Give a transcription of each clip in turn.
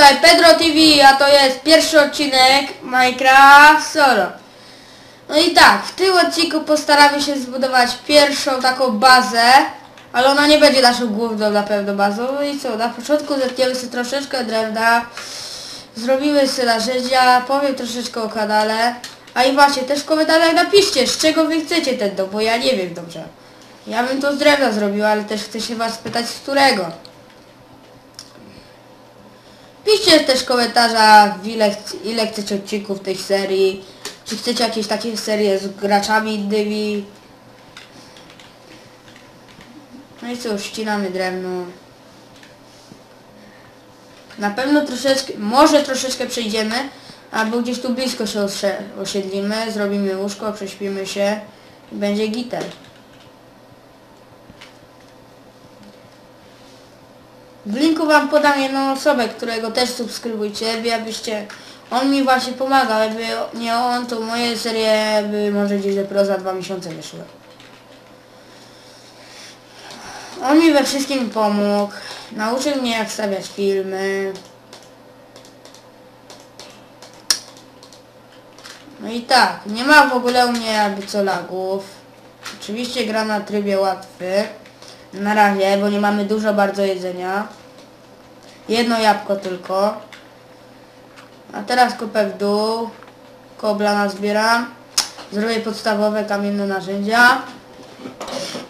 tutaj Pedro TV, a to jest pierwszy odcinek Minecraft Solo. No i tak, w tym odcinku postaramy się zbudować pierwszą taką bazę, ale ona nie będzie naszą główną na pewno bazą. No i co, na początku zetniemy sobie troszeczkę drewna, zrobimy sobie narzędzia, powiem troszeczkę o kanale. A i właśnie, też w komentarzach napiszcie, z czego wy chcecie ten dom, bo ja nie wiem dobrze. Ja bym to z drewna zrobił, ale też chcę się was spytać z którego. Piszcie też w komentarzach ile, ile chcecie odcinków tej serii. Czy chcecie jakieś takie serie z graczami innymi. No i co, ścinamy drewno. Na pewno troszeczkę, może troszeczkę przejdziemy, albo gdzieś tu blisko się osiedlimy, zrobimy łóżko, prześpimy się i będzie gitar. W linku wam podam jedną osobę, którego też subskrybujcie, by abyście... On mi właśnie pomaga, jakby nie on, to moje serie by może gdzieś dopiero za dwa miesiące wyszły. On mi we wszystkim pomógł, nauczył mnie jak stawiać filmy. No i tak, nie ma w ogóle u mnie jakby co lagów. Oczywiście gram na trybie łatwy. Na razie, bo nie mamy dużo bardzo jedzenia. Jedno jabłko tylko. A teraz kopę w dół. Kobla nazbieram. Zrobię podstawowe kamienne narzędzia.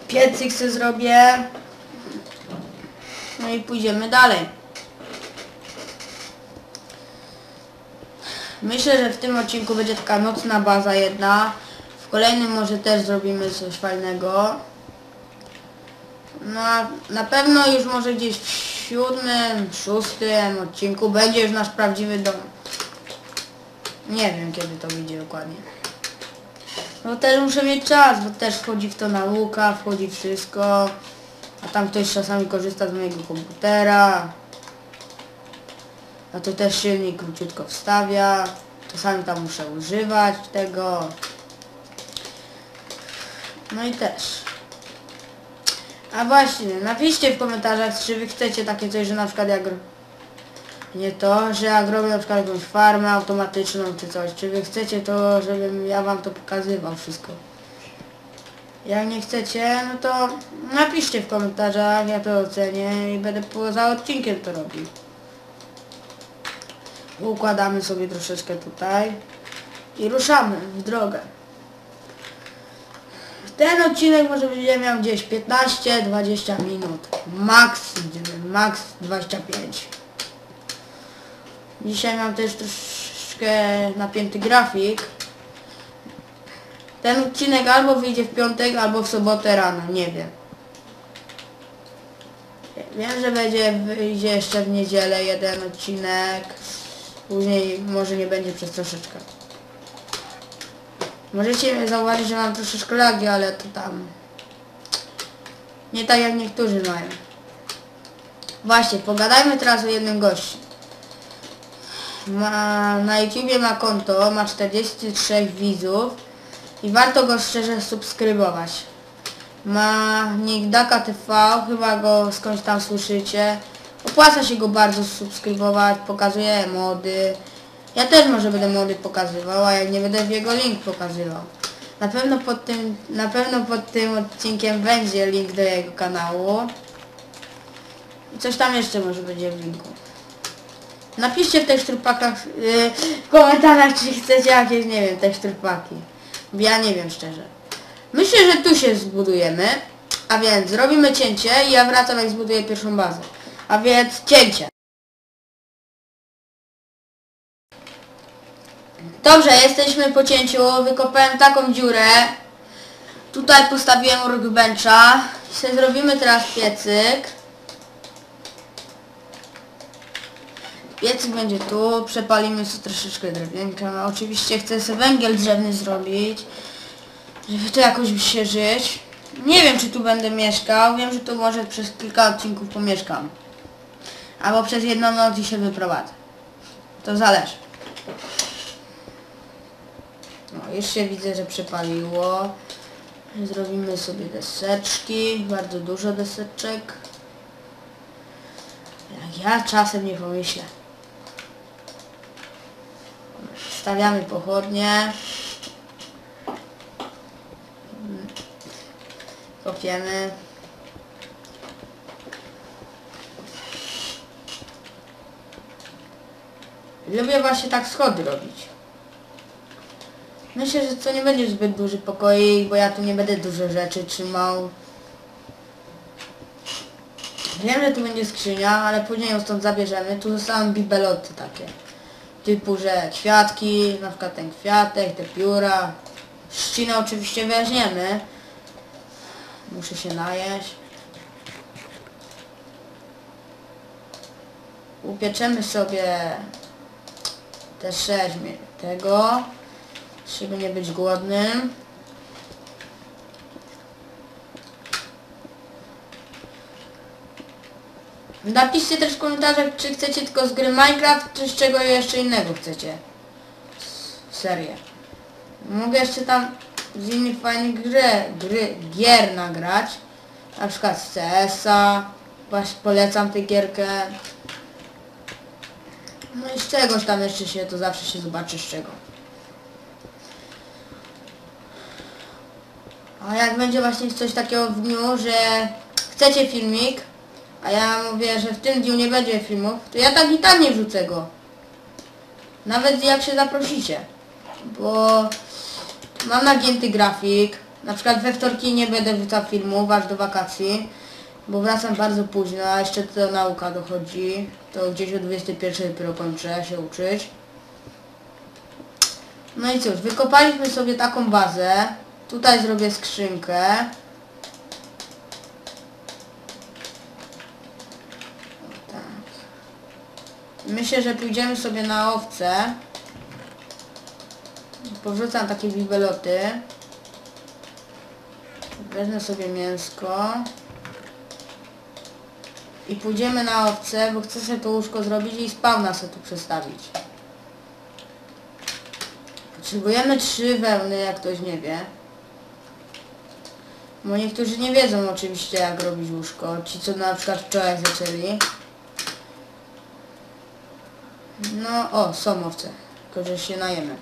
Piecyk sobie zrobię. No i pójdziemy dalej. Myślę, że w tym odcinku będzie taka nocna baza jedna. W kolejnym może też zrobimy coś fajnego. No, na pewno już może gdzieś siódmym, szóstym odcinku będzie już nasz prawdziwy dom. Nie wiem kiedy to wyjdzie dokładnie. No też muszę mieć czas, bo też wchodzi w to nauka, wchodzi wszystko. A tam ktoś czasami korzysta z mojego komputera. A to też silnik króciutko wstawia. Czasami tam muszę używać tego. No i też. A właśnie, napiszcie w komentarzach, czy wy chcecie takie coś, że na przykład jak... Nie to, że jak robię na przykład jakąś farmę automatyczną czy coś, czy wy chcecie to, żebym ja wam to pokazywał wszystko. Jak nie chcecie, no to napiszcie w komentarzach, ja to ocenię i będę poza odcinkiem to robił. Układamy sobie troszeczkę tutaj i ruszamy w drogę. Ten odcinek może będzie miał gdzieś 15-20 minut. Max, max 25. Dzisiaj mam też troszeczkę napięty grafik. Ten odcinek albo wyjdzie w piątek, albo w sobotę rano, nie wiem. Wiem, że będzie wyjdzie jeszcze w niedzielę jeden odcinek. Później może nie będzie przez troszeczkę. Możecie zauważyć, że mam troszeczkę lagi, ale to tam... Nie tak jak niektórzy mają. Właśnie, pogadajmy teraz o jednym gościu. Ma, na YouTubie ma konto, ma 43 widzów i warto go szczerze subskrybować. Ma nick Daka TV, chyba go skądś tam słyszycie. Opłaca się go bardzo subskrybować, pokazuje mody. Ja też może będę mody pokazywał, a jak nie będę jego link pokazywał. Na pewno pod tym, na pewno pod tym odcinkiem będzie link do jego kanału. I coś tam jeszcze może będzie w linku. Napiszcie w teksturpakach, yy, w komentarzach, czy chcecie jakieś, nie wiem, teksturpaki. Bo ja nie wiem szczerze. Myślę, że tu się zbudujemy. A więc zrobimy cięcie i ja wracam jak zbuduję pierwszą bazę. A więc cięcie. Dobrze, jesteśmy po cięciu. Wykopałem taką dziurę. Tutaj postawiłem workbencha. I zrobimy teraz piecyk. Piecyk będzie tu. Przepalimy sobie troszeczkę drewienka. Oczywiście chcę sobie węgiel drzewny zrobić. Żeby tu jakoś się żyć. Nie wiem czy tu będę mieszkał. Wiem, że tu może przez kilka odcinków pomieszkam. Albo przez jedną noc i się wyprowadzę. To zależy. No, się widzę, że przepaliło. Zrobimy sobie deseczki, bardzo dużo deseczek. Jak ja czasem nie pomyślę. Stawiamy pochodnie. Kopiemy. Lubię właśnie tak schody robić. Myślę, że to nie będzie zbyt duży pokoik, bo ja tu nie będę dużo rzeczy trzymał. Wiem, że tu będzie skrzynia, ale później ją stąd zabierzemy. Tu zostaną bibeloty takie. Typu, że kwiatki, na przykład ten kwiatek, te pióra. Ścinę oczywiście weźmiemy. Muszę się najeść. Upieczemy sobie te sześć tego, żeby nie być głodnym. Napiszcie też w komentarzach, czy chcecie tylko z gry Minecraft, czy z czego jeszcze innego chcecie. Serię. Mogę jeszcze tam z innych fajnych gry, gry, gier nagrać. Na przykład z CS-a. Polecam tę gierkę. No i z czegoś tam jeszcze się, to zawsze się zobaczy z czego. A jak będzie właśnie coś takiego w dniu, że chcecie filmik, a ja mówię, że w tym dniu nie będzie filmów, to ja tak i tak nie wrzucę go. Nawet jak się zaprosicie. Bo mam nagięty grafik. Na przykład we wtorki nie będę wrzucał filmów aż do wakacji. Bo wracam bardzo późno, a jeszcze to nauka dochodzi. To gdzieś o 21 dopiero kończę się uczyć. No i cóż, wykopaliśmy sobie taką bazę. Tutaj zrobię skrzynkę. Tak. Myślę, że pójdziemy sobie na owce. Powrzucam takie bibeloty. Wezmę sobie mięsko. I pójdziemy na owce, bo chcę sobie to łóżko zrobić i spawna sobie tu przestawić. Potrzebujemy trzy wełny, jak ktoś nie wie. Bo niektórzy nie wiedzą oczywiście jak robić łóżko. Ci co na przykład wczoraj zaczęli. No o, są owce. Tylko że się najemy.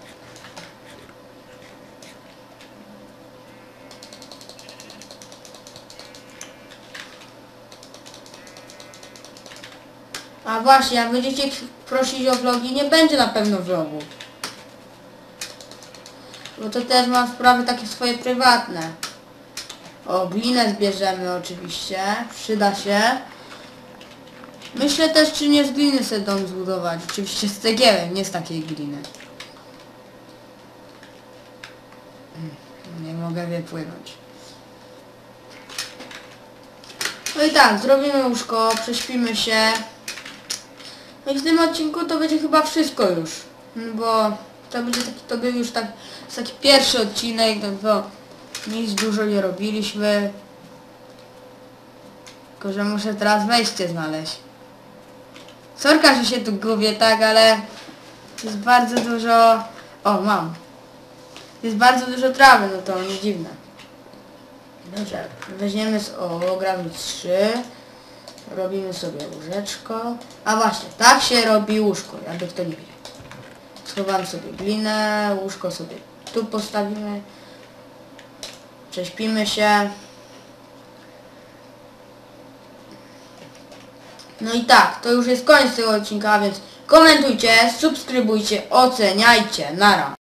A właśnie, jak będziecie prosić o vlogi, nie będzie na pewno vlogów. Bo to też mam sprawy takie swoje prywatne. O, glinę zbierzemy oczywiście. Przyda się. Myślę też, czy nie z gliny sobie dom zbudować. Oczywiście z cegiełem, nie z takiej gliny. Mm, Nie mogę wypłynąć. No i tak, zrobimy łóżko, prześpimy się. No i w tym odcinku to będzie chyba wszystko już. Bo to będzie taki, to był już tak, taki pierwszy odcinek, no to nic dużo nie robiliśmy. Tylko, że muszę teraz wejście znaleźć. Sorka, że się tu gubię, tak, ale jest bardzo dużo... O, mam. Jest bardzo dużo trawy, no to nie dziwne. Dobrze, weźmiemy z... O, gramy 3. Robimy sobie łóżeczko. A właśnie, tak się robi łóżko, jakby kto nie wie. Schowam sobie glinę, łóżko sobie tu postawimy. Prześpimy się. No i tak, to już jest koniec tego odcinka, więc komentujcie, subskrybujcie, oceniajcie. Nara.